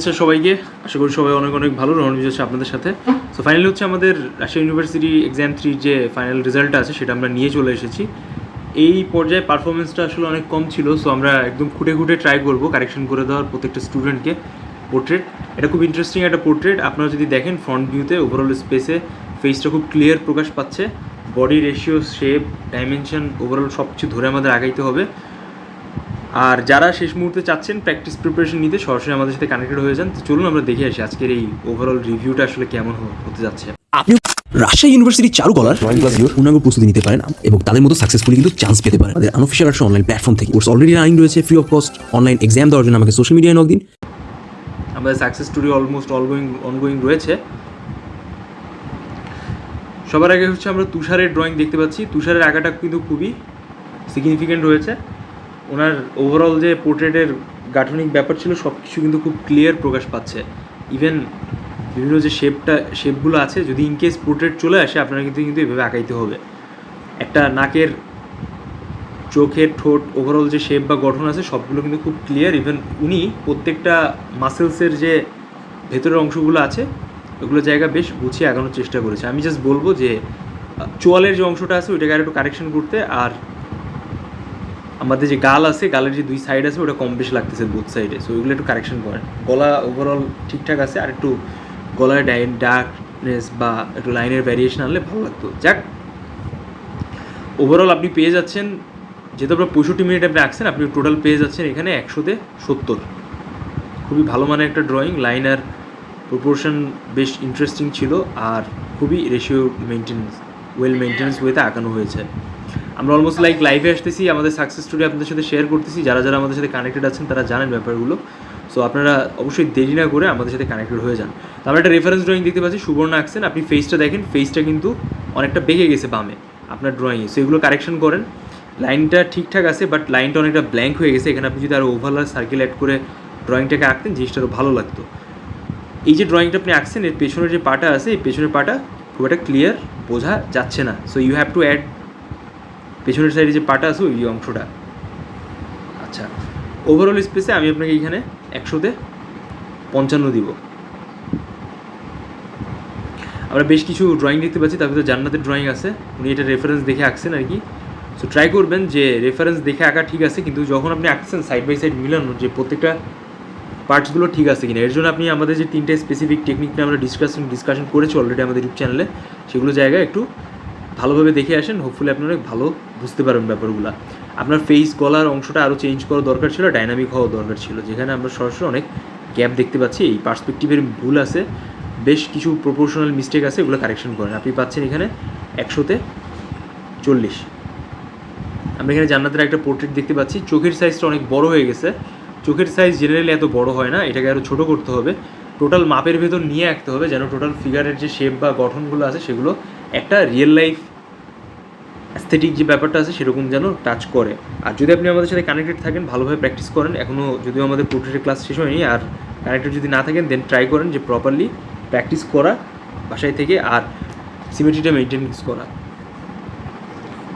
আচ্ছা সবাইকে। আশা করি সবাই অনেক অনেক ভালো রহন হচ্ছে আপনাদের সাথে। সো ফাইনালি হচ্ছে আমাদের রাশিয়া ইউনিভার্সিটি এক্সাম থ্রির যে ফাইনাল রেজাল্টটা আছে, সেটা আমরা নিয়ে চলে এসেছি। এই পর্যায়ে পারফরমেন্সটা আসলে অনেক কম ছিল সো আমরা একদম খুঁটে খুঁটে ট্রাই করব কারেকশন করে দেওয়ার প্রত্যেকটা স্টুডেন্টকে পোর্ট্রেট এটা খুব ইন্টারেস্টিং একটা পোর্ট্রেট আপনারা যদি দেখেন ফ্রন্ট ভিউতে ওভারঅল স্পেসে ফেসটা খুব ক্লিয়ার প্রকাশ পাচ্ছে। Body ratio shape dimension overall সব কিছু ধরে আমাদের আগাইতে হবে। আর যারা শেষ মুহূর্তে চাচ্ছেন প্র্যাকটিস প্রিপারেশন নিতে সরাসরি আমাদের সাথে কানেক্টেড হয়ে যান। তো চলুন আমরা দেখে আসি আজকের এই ওভারঅল রিভিউটা আসলে কেমন হতে যাচ্ছে। আপনি রাজশাহী ইউনিভার্সিটির চারুকলার ড্রয়িং ক্লাস ভিডিওর পূর্ণাঙ্গ প্রস্তুতি নিতে পারেন এবং তাদের মতো সাকসেসফুলি কিন্তু চান্স পেতে পারেন। আমাদের আনঅফিসিয়াল একটা অনলাইন প্ল্যাটফর্ম থেকে কোর্স অলরেডি রানিং রয়েছে free of cost online exam দেওয়ার জন্য আমাকে সোশ্যাল মিডিয়ায় নক দিন। আমাদের success story almost all going ongoing রয়েছে। সবার আগে হচ্ছে আমরা তুষারের ড্রয়িং দেখতে পাচ্ছি। তুষারের আঁকাটা কিন্তু খুবই সিগনিফিকেন্ট রয়েছে। ওনার ওভারঅল যে পোর্ট্রেটের গাঠনিক ব্যাপার ছিল সব কিছু কিন্তু খুব ক্লিয়ার প্রকাশ পাচ্ছে। ইভেন বিভিন্ন যে শেপটা শেপগুলো আছে, যদি ইনকেস পোর্ট্রেট চলে আসে, আপনারা কিন্তু কিন্তু এভাবে আঁকাইতে হবে। একটা নাকের চোখের ঠোঁট ওভারঅল যে শেপ বা গঠন আছে, সবগুলো কিন্তু খুব ক্লিয়ার ইভেন উনি প্রত্যেকটা মাসেলসের যে ভেতরের অংশগুলো আছে, ওগুলো জায়গা বেশ গুছিয়ে আগানোর চেষ্টা করেছে। আমি জাস্ট বলব যে চোয়ালের যে অংশটা আছে, ওইটাকে আর একটু কারেকশন করতে আর আমাদের যে গাল আছে, গালের যে দুই সাইড আছে, ওটা কম বেশি লাগতেছে বুথ সাইডে সো ওইগুলো একটু কারেকশন করেন। গলা ওভারঅল ঠিকঠাক আছে, আর একটু গলায় ডাইন ডার্কনেস বা একটু লাইনের ভ্যারিয়েশন আনলে ভালো লাগতো। যাক ওভারঅল আপনি পেয়ে যাচ্ছেন, যেহেতু আপনার পঁয়ষট্টি মিনিট আপনি আঁকছেন আপনি টোটাল পেয়ে যাচ্ছেন এখানে একশোতে সত্তর। খুবই ভালো মানের একটা ড্রয়িং লাইনার প্রপোর্শন বেশ ইন্টারেস্টিং ছিল, আর খুবই রেশিও মেনটেন্স ওয়েল মেনটেন্স ওয়েতে আঁকানো হয়েছে। আমরা অলমোস্ট লাইক লাইভে আসতেছি, আমাদের সাকসেস স্টোরি আপনাদের সাথে শেয়ার করতেছি। যারা যারা আমাদের সাথে কানেক্টেড আছেন, তারা জানেন ব্যাপারগুলো। সো আপনারা অবশ্যই দেরি না করে আমাদের সাথে কানেক্টেড হয়ে যান। তো আমরা একটা রেফারেন্স ড্রয়িং দেখতে পাচ্ছি, সুবর্ণ আঁকছেন। আপনি ফেসটা দেখেন ফেসটা কিন্তু অনেকটা বেঁকে গেছে বামে, আপনার ড্রয়িংয়ে সো এগুলো কারেকশন করেন। লাইনটা ঠিকঠাক আছে বাট লাইনটা অনেকটা ব্ল্যাঙ্ক হয়ে গেছে। এখানে আপনি যদি আরও ওভারলার সার্কেল অ্যাড করে ড্রয়িংটাকে আঁকতেন, জিনিসটা আরও ভালো লাগতো। এই যে ড্রয়িংটা আপনি আঁকছেন, এর পেছনের যে পাটা আছে, এই পেছনের পাটা খুব একটা ক্লিয়ার বোঝা যাচ্ছে না। So you have to add পেছনের সাইডে যে পাটা আছে, ওই অংশটা। আচ্ছা ওভারঅল স্পেসে আমি আপনাকে এখানে একশোতে পঞ্চান্ন দিব। আমরা বেশ কিছু ড্রয়িং দেখতে পাচ্ছি, তার ভিতরে জান্নাতের ড্রয়িং আছে। উনি এটা রেফারেন্স দেখে আঁকছেন আর কি। সো ট্রাই করবেন যে রেফারেন্স দেখে আঁকা ঠিক আছে, কিন্তু যখন আপনি আঁকছেন সাইড বাই সাইড মিলানো যে প্রত্যেকটা পার্টসগুলো ঠিক আছে কিনা। এর জন্য আপনি আমাদের যে তিনটে স্পেসিফিক টেকনিক নিয়ে আমরা ডিসকাশন ডিসকাশন করেছি অলরেডি আমাদের ইউটিউব চ্যানেলে সেগুলো জায়গায় একটু ভালোভাবে দেখে আসেন হোপফুলি আপনি অনেক ভালো বুঝতে পারবেন ব্যাপারগুলো। আপনার ফেস গলার অংশটা আরও চেঞ্জ করা দরকার ছিল ডাইনামিক হওয়া দরকার ছিল, যেখানে আমরা সরাসরি অনেক গ্যাপ দেখতে পাচ্ছি, এই পার্সপেক্টিভের ভুল আছে, বেশ কিছু প্রপোর্শনাল মিস্টেক আছে, এগুলো কারেকশন করেন। আপনি পাচ্ছেন এখানে একশোতে চল্লিশ। আমরা এখানে জান্নাতের একটা পোর্ট্রেট দেখতে পাচ্ছি, চোখের সাইজটা অনেক বড় হয়ে গেছে। চোখের সাইজ জেনারেলি এত বড় হয় না, এটাকে আরও ছোটো করতে হবে। টোটাল মাপের ভেতর নিয়ে আঁকতে হবে, যেন টোটাল ফিগারের যে শেপ বা গঠনগুলো আছে, সেগুলো একটা রিয়েল লাইফ অ্যাস্থেটিক যে ব্যাপারটা আছে সেরকম যেন টাচ করে। আর যদি আপনি আমাদের সাথে কানেক্টেড থাকেন, ভালোভাবে প্র্যাকটিস করেন এখনও যদিও আমাদের পোর্ট্রেটের ক্লাস শেষ হয়নি, আর কানেক্টেড যদি না থাকেন দেন ট্রাই করেন যে প্রপারলি প্র্যাকটিস করা বাসায় থেকে আর সিমেট্রিটা মেনটেন্স করা।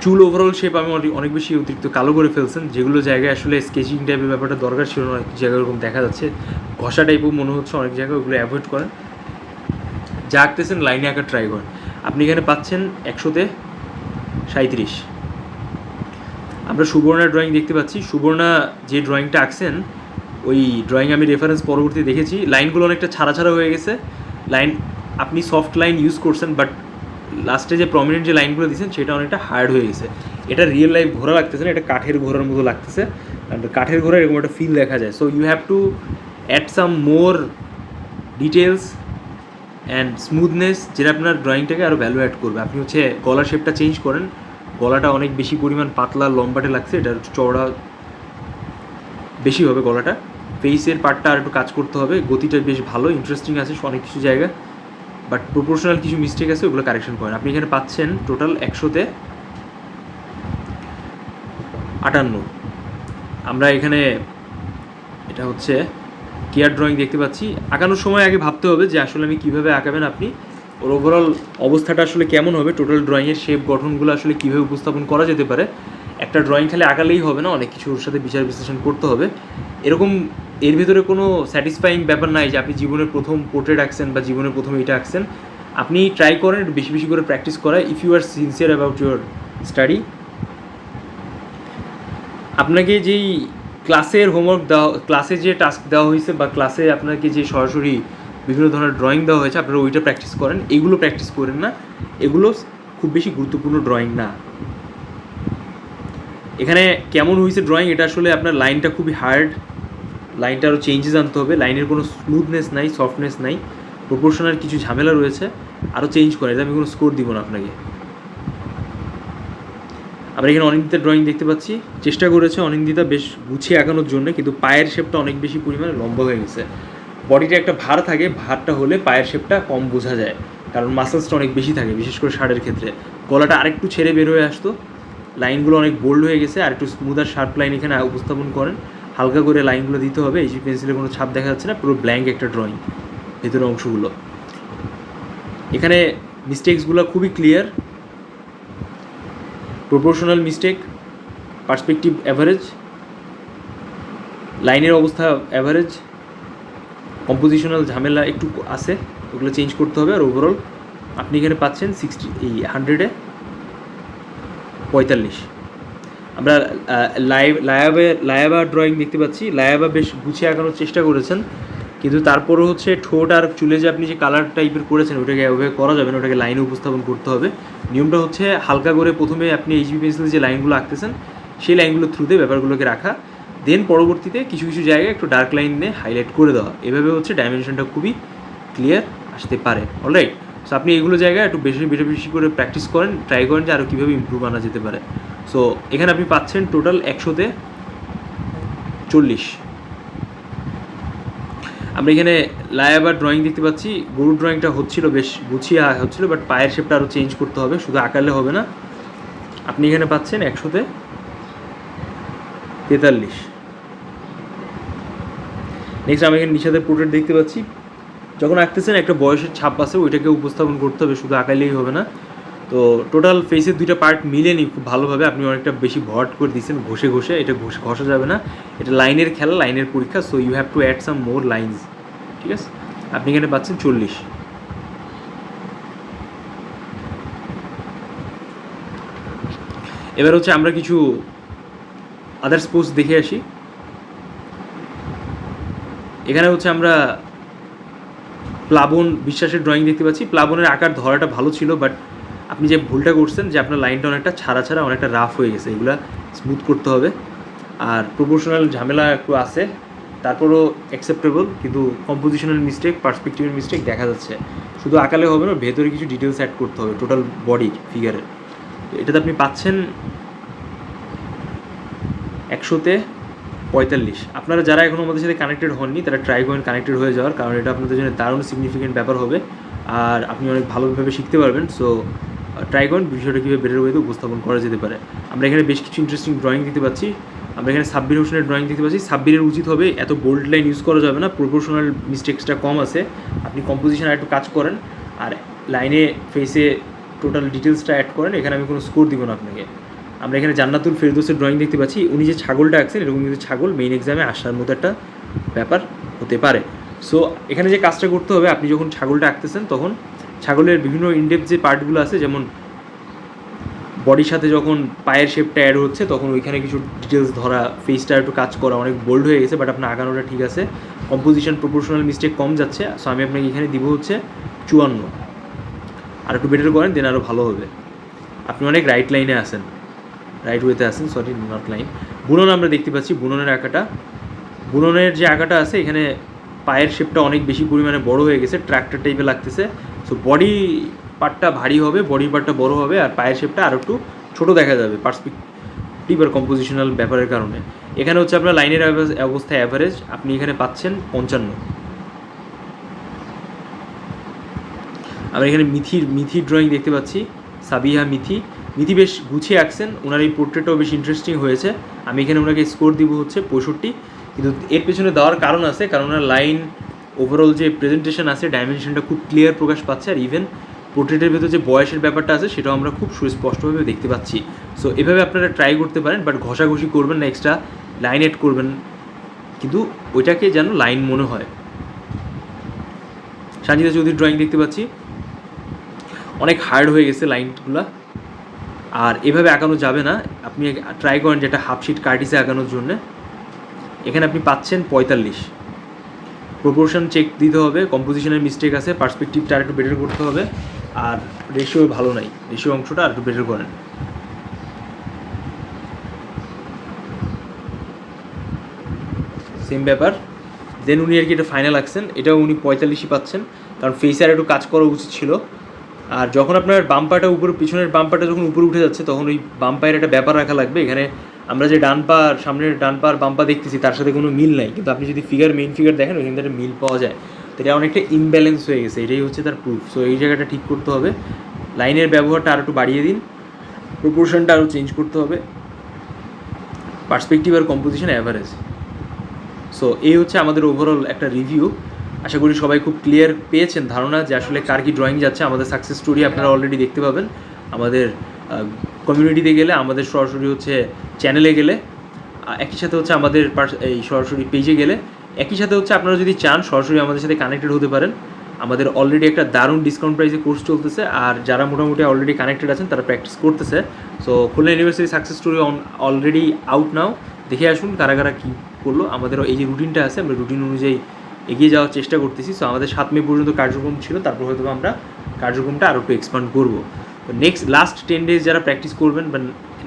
চুল ওভারঅল শেপ আমি অনেক- বেশি অতিরিক্ত কালো করে ফেলছেন, যেগুলো জায়গায় আসলে স্কেচিং টাইপের ব্যাপারটা দরকার ছিল না জায়গায় ওরকম দেখা যাচ্ছে। ঘষা টাইপও মনে হচ্ছে অনেক জায়গায় ওগুলো অ্যাভয়েড করেন। যা আঁকতেছেন লাইনে আঁকা ট্রাই করেন। আপনি এখানে পাচ্ছেন একশোতে সাঁত্রিশ আমরা সুবর্ণার ড্রয়িং দেখতে পাচ্ছি। সুবর্ণা যে ড্রয়িংটা আঁকছেন, ওই ড্রয়িং আমি রেফারেন্স পরবর্তী দেখেছি। লাইনগুলো অনেকটা ছাড়া ছাড়া হয়ে গেছে। লাইন আপনি সফট লাইন ইউজ করছেন বাট লাস্টে যে প্রমিনেন্ট যে লাইনগুলো দিয়েছেন, সেটা অনেকটা হার্ড হয়ে গেছে। এটা রিয়েল লাইফ ঘোরা লাগতেছে না, এটা কাঠের ঘোরার মতো লাগতেছে। কাঠের ঘোরা এরকম একটা ফিল দেখা যায়। So you have to add some more details and smoothness যেটা আপনার ড্রয়িংটাকে আরও ভ্যালু অ্যাড করবে। আপনি হচ্ছে গলার শেপটা চেঞ্জ করেন, গলাটা অনেক বেশি পরিমাণ পাতলা লম্বাটে লাগছে এটা চওড়া বেশি হবে গলাটা। ফেসের পার্টটা আর একটু কাজ করতে হবে, গতিটা বেশ ভালো ইন্টারেস্টিং আছে অনেক কিছু জায়গা। বাট প্রপোর্শনাল কিছু মিস্টেক আছে, ওগুলো কারেকশন করেন। আপনি এখানে পাচ্ছেন টোটাল একশোতে আটান্ন। আমরা এখানে, এটা হচ্ছে কেয়ার ড্রয়িং দেখতে পাচ্ছি। আঁকানোর সময় আগে ভাবতে হবে যে আসলে আমি কীভাবে আঁকাবেন আপনি। ওর ওভারঅল অবস্থাটা আসলে কেমন হবে? টোটাল ড্রয়িংয়ের শেপ গঠনগুলো আসলে কীভাবে উপস্থাপন করা যেতে পারে? একটা ড্রয়িং খালি আঁকালেই হবে না? অনেক কিছু ওর সাথে বিচার বিশ্লেষণ করতে হবে। এরকম এর ভিতরে কোনো স্যাটিসফাইং ব্যাপার নাই যে আপনি জীবনের প্রথম পোর্ট্রেট আঁকছেন বা জীবনের প্রথম এটা আঁকছেন। আপনি ট্রাই করেন বেশি বেশি করে প্র্যাকটিস করা if you are sincere about your study আপনাকে যেই ক্লাসের হোমওয়ার্ক দেওয়া, ক্লাসে যে টাস্ক দেওয়া হয়েছে বা ক্লাসে আপনাকে যে সরাসরি বিভিন্ন ধরনের ড্রয়িং দেওয়া হয়েছে, আপনারা ওইটা প্র্যাকটিস করেন। এগুলো প্র্যাকটিস করেন না। এগুলো খুব বেশি গুরুত্বপূর্ণ ড্রয়িং না। এখানে কেমন হয়েছে ড্রয়িং এটা আসলে আপনার লাইনটা খুবই হার্ড লাইনটা আরও চেঞ্জেস আনতে হবে। লাইনের কোনো স্মুথনেস নাই সফটনেস নাই। প্রপোর্শনাল কিছু ঝামেলা রয়েছে। আরও চেঞ্জ করে আমি কোনো স্কোর দিব না আপনাকে। আমরা এখানে অনিন্দিতা ড্রয়িং দেখতে পাচ্ছি। চেষ্টা করেছে অনিন্দিতা বেশ গুছিয়ে আঁকানোর জন্য, কিন্তু পায়ের শেপটা অনেক বেশি পরিমাণে লম্বা হয়ে গেছে। বডিটা একটা ভার থাকে, ভারটা হলে পায়ের শেপটা কম বোঝা যায়, কারণ মাসেলসটা অনেক বেশি থাকে, বিশেষ করে শার্টের ক্ষেত্রে। গলাটা আরেকটু ছেড়ে বের হয়ে আসতো লাইনগুলো অনেক বোল্ড হয়ে গেছে, আর একটু স্মুথ আর শার্প লাইন এখানে উপস্থাপন করেন। হালকা করে লাইনগুলো দিতে হবে, এই যে পেন্সিলের কোনো ছাপ দেখা যাচ্ছে না, পুরো ব্ল্যাঙ্ক একটা ড্রয়িং ভেতরের অংশগুলো। এখানে মিস্টেক্সগুলো খুবই clear proportional mistake perspective average লাইনের অবস্থা অ্যাভারেজ কম্পোজিশনাল ঝামেলা একটু আছে, ওগুলো চেঞ্জ করতে হবে। আর ওভারঅল আপনি এখানে পাচ্ছেন সিক্সটি এই হান্ড্রেডে পঁয়তাল্লিশ। আমরা লাইভ লায়াবে লায়াবা ড্রয়িং দেখতে পাচ্ছি। লায়াবা বেশ গুছিয়ে আঁকানোর চেষ্টা করেছেন। কিন্তু তারপরে হচ্ছে ঠোঁট আর চুলে যে আপনি যে কালার টাইপের করেছেন, ওটাকে ওভাবে করা যাবে না, ওটাকে লাইনে উপস্থাপন করতে হবে। নিয়মটা হচ্ছে হালকা করে প্রথমে আপনি এইচবি পেন্সিল যে লাইনগুলো আঁকতেছেন, সেই লাইনগুলোর থ্রুতে ব্যাপারগুলোকে রাখা। দেন পরবর্তীতে কিছু কিছু জায়গায় একটু ডার্ক লাইন দিয়ে হাইলাইট করে দেওয়া। এভাবে হচ্ছে ডাইমেনশনটা খুবই ক্লিয়ার আসতে পারে। অলরাইট সো আপনি এগুলো জায়গায় একটু বেশি বেশি বেশি করে প্র্যাকটিস করেন ট্রাই করেন যে আরও কীভাবে ইম্প্রুভ আনা যেতে পারে। সো এখানে আপনি পাচ্ছেন টোটাল একশোতে চল্লিশ। আমরা এখানে লায়াবার ড্রয়িং দেখতে পাচ্ছি। গরুর ড্রয়িংটা হচ্ছিল বেশ গুছিয়ে হচ্ছিল বাট পায়ের শেপটা আরও চেঞ্জ করতে হবে, শুধু আঁকালে হবে না। আপনি এখানে পাচ্ছেন একশোতে তেতাল্লিশ। নেক্সট আমি এখানে নিষাদের পোর্ট্রেট দেখতে পাচ্ছি। যখন আঁকতেছেন একটা বয়সের ছাপ আছে, ওইটাকে উপস্থাপন করতে হবে, শুধু আঁকাইলেই হবে না। তো টোটাল ফেসের দুইটা পার্ট মিলেনি খুব ভালোভাবে। আপনি অনেকটা বেশি ভট করে দিয়েছেন, ঘষে ঘষে। এটা ঘষে, ঘষা যাবে না। এটা লাইনের খেলা, লাইনের পরীক্ষা so you have to add some more lines ঠিক আছে? আপনি এখানে পাচ্ছেন চল্লিশ। এবার হচ্ছে আমরা কিছু আদার্স পোস্ট দেখে আসি। এখানে হচ্ছে আমরা প্লাবন, বিশ্বাসের ড্রয়িং দেখতে পাচ্ছি। প্লাবনের আকার ধরাটা ভালো ছিল বাট আপনি যে ভুলটা করছেন যে আপনার লাইনটা অনেকটা ছাড়া ছাড়া অনেকটা রাফ হয়ে গেছে, এগুলা স্মুথ করতে হবে। আর প্রপোর্শনাল ঝামেলা একটু আছে, তারপরও অ্যাকসেপ্টেবল কিন্তু কম্পোজিশনাল মিস্টেক পার্সপেক্টিভের মিস্টেক দেখা যাচ্ছে। শুধু আঁকালে হবে না, ভেতরে কিছু ডিটেলস অ্যাড করতে হবে টোটাল বডি ফিগারের তো এটাতে আপনি পাচ্ছেন একশোতে পঁয়তাল্লিশ। আপনারা যারা এখনও আমাদের সাথে কানেক্টেড হননি, তারা ট্রাই করেন কানেক্টেড হয়ে যাওয়ার, কারণ এটা আপনাদের জন্য দারুণ সিগনিফিকেন্ট ব্যাপার হবে। আর আপনি অনেক ভালোভাবে শিখতে পারবেন সো ট্রাই করেন বিষয়টা কীভাবে বেটার ওয়েতে উপস্থাপন করা যেতে পারে। আমরা এখানে বেশ কিছু ইন্টারেস্টিং ড্রয়িং দিতে পাচ্ছি। আমরা এখানে সাব্বির হোসেনের ড্রয়িং দেখতে পাচ্ছি। সাব্বিরের উচিত হবে এত বোল্ড লাইন ইউজ করা যাবে না। প্রপোর্শনাল মিস্টেক্সটা কম আছে। আপনি কম্পোজিশন একটু কাজ করেন। আর লাইনে ফেসে টোটাল ডিটেলসটা অ্যাড করেন। এখানে আমি কোনো স্কোর দিব না আপনাকে। আমরা এখানে জান্নাতুল ফেরদোসের ড্রয়িং দেখতে পাচ্ছি। উনি যে ছাগলটা আঁকছেন, এরকম কিন্তু ছাগল মেইন এক্সামে আসার মতো একটা ব্যাপার হতে পারে। সো এখানে যে কাজটা করতে হবে, আপনি যখন ছাগলটা আঁকতেছেন, তখন ছাগলের বিভিন্ন ইনডেপ যে পার্টগুলো আছে, যেমন বডির সাথে যখন পায়ের শেপটা অ্যাড হচ্ছে, তখন ওইখানে কিছু ডিটেলস ধরা ফেসটা একটু কাজ করা অনেক বোল্ড হয়ে গেছে বাট আপনার আঁকানোটা ঠিক আছে। কম্পোজিশন প্রপোর্শনাল মিস্টেক কম যাচ্ছে সো আমি আপনাকে এখানে দিব হচ্ছে চুয়ান্ন। আর একটু বেটার করেন দেন আরও ভালো হবে। আপনি অনেক রাইট লাইনে আসেন রাইট ওয়েতে আছেন সরি নট লাইন বুনন আমরা দেখতে পাচ্ছি, বুননের আঁকাটা। বুননের যে আঁকাটা আছে, এখানে পায়ের শেপটা অনেক বেশি পরিমাণে বড় হয়ে গেছে ট্র্যাক্টর টাইপে লাগতেছে। সো বডি পার্টটা ভারী হবে বডি পার্টটা বড় হবে আর পায়ের শেপটা আরও একটু ছোটো দেখা যাবে পার্সপেক্টিভ আর কম্পোজিশনাল ব্যাপারের কারণে। এখানে হচ্ছে আপনার লাইনের অবস্থা অ্যাভারেজ আপনি এখানে পাচ্ছেন পঞ্চান্ন। আমরা এখানে মিথির মিথির ড্রয়িং দেখতে পাচ্ছি, সাবিহা মিথি। মিথি বেশ গুছিয়ে আঁকছেন, ওনার এই পোর্ট্রেটটাও বেশ ইন্টারেস্টিং হয়েছে। আমি এখানে ওনাকে স্কোর দিব হচ্ছে পঁয়ষট্টি। কিন্তু এর পেছনে দেওয়ার কারণ আছে, কারণ ওনার লাইন ওভারঅল যে প্রেজেন্টেশন আছে ডাইমেনশনটা খুব ক্লিয়ার প্রকাশ পাচ্ছে আর ইভেন পোর্ট্রেটের ভেতর যে বয়সের ব্যাপারটা আছে, সেটাও আমরা খুব সুস্পষ্টভাবে দেখতে পাচ্ছি। সো এভাবে আপনারা ট্রাই করতে পারেন বাট ঘষাঘষি করবেন না এক্সট্রা লাইন এড করবেন। কিন্তু ওইটাকে যেন লাইন মনে হয়। সঞ্জিতা চৌধুরীর ড্রয়িং দেখতে পাচ্ছি। অনেক হার্ড হয়ে গেছে লাইনগুলো আর এভাবে আঁকানো যাবে না। আপনি ট্রাই করেন যেটা হাফ শিট কার্টিসে আঁকানোর জন্য। এখানে আপনি পাচ্ছেন পঁয়তাল্লিশ। প্রপোর্শন চেক দিতে হবে কম্পোজিশনের মিস্টেক আছে পার্সপেক্টিভটা আর একটু বেটার করতে হবে, আর রেশিও ভালো নাই রেশিও অংশটা আর একটু বেটার করেন। সেম ব্যাপার। দেন উনি আর কি এটা ফাইনাল আঁকছেন, এটাও উনি পঁয়তাল্লিশই পাচ্ছেন, কারণ ফেসে আর একটু কাজ করা উচিত ছিল। আর যখন আপনার বাম্পাটা উপরে, পিছনের বাম্পাটা যখন উপরে উঠে যাচ্ছে, তখন ওই বাম্পায়ের একটা ব্যাপার রাখা লাগবে, এখানে আমরা যে ডান পা, সামনের ডান পা আর বাম্পা দেখতেছি, তার সাথে কোনো মিল নাই। কিন্তু আপনি যদি ফিগার মেইন ফিগার দেখেন, ওইখান থেকে মিল পাওয়া যায়। তো এটা অনেকটা ইমব্যালেন্স হয়ে গেছে, এটাই হচ্ছে তার প্রুফ সো এই জায়গাটা ঠিক করতে হবে। লাইনের ব্যবহারটা আর একটু বাড়িয়ে দিন। প্রপোর্শনটা আরও চেঞ্জ করতে হবে। পার্সপেক্টিভ আর কম্পোজিশন অ্যাভারেজ সো এই হচ্ছে আমাদের ওভারঅল একটা রিভিউ আশা করি সবাই খুব ক্লিয়ার পেয়েছেন ধারণা যে আসলে কার কি ড্রয়িং যাচ্ছে। আমাদের সাকসেস স্টোরি আপনারা অলরেডি দেখতে পাবেন। আমাদের কমিউনিটিতে গেলে, আমাদের সরাসরি হচ্ছে চ্যানেলে গেলে একই সাথে হচ্ছে আমাদের এই সরাসরি পেজে গেলে, একই সাথে হচ্ছে আপনারা যদি চান, সরাসরি আমাদের সাথে কানেক্টেড হতে পারেন। আমাদের অলরেডি একটা দারুণ ডিসকাউন্ট প্রাইসে কোর্স চলতেছে, আর যারা মোটামুটি অলরেডি কানেক্টেড আছেন, তারা প্র্যাকটিস করতেছে। So Khulna university success story already out now দেখে আসুন কারা কারা কী করল। আমাদের এই যে রুটিনটা আছে, আমরা রুটিন অনুযায়ী এগিয়ে যাওয়ার চেষ্টা করতেছি। সো আমাদের সাত মে পর্যন্ত কার্যক্রম ছিল, তারপর হয়তো আমরা কার্যক্রমটা আরও একটু এক্সপান্ড করব। তো নেক্সট লাস্ট টেন ডেজ যারা প্র্যাকটিস করবেন বা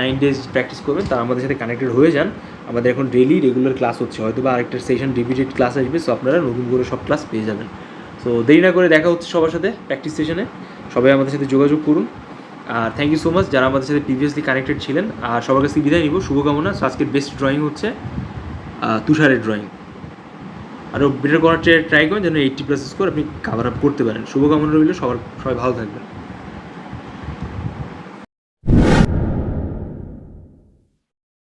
নাইন ডেজ প্র্যাকটিস করবেন, তারা আমাদের সাথে কানেক্টেড হয়ে যান। আমাদের এখন ডেলি রেগুলার ক্লাস হচ্ছে। হয়তো বা আরেকটা সেশন রিপিটেড ক্লাস আসবে সো আপনারা নতুন করে সব ক্লাস পেয়ে যাবেন। সো দেরি না করে দেখা হচ্ছে সবার সাথে প্র্যাকটিস সেশনে সবাই আমাদের সাথে যোগাযোগ করুন। আর থ্যাংক ইউ সো মাচ যারা আমাদের সাথে প্রিভিয়াসলি কানেক্টেড ছিলেন। আর সবার কাছে বিদায় নিব। শুভকামনা। সো আজকের বেস্ট ড্রয়িং হচ্ছে তুষারের ড্রয়িং আরও বেটার করার ট্রাই করেন, যেন এইটটি প্লাস স্কোর আপনি কাভার আপ করতে পারেন। শুভকামনা রইল। সবার সবাই ভালো থাকবেন।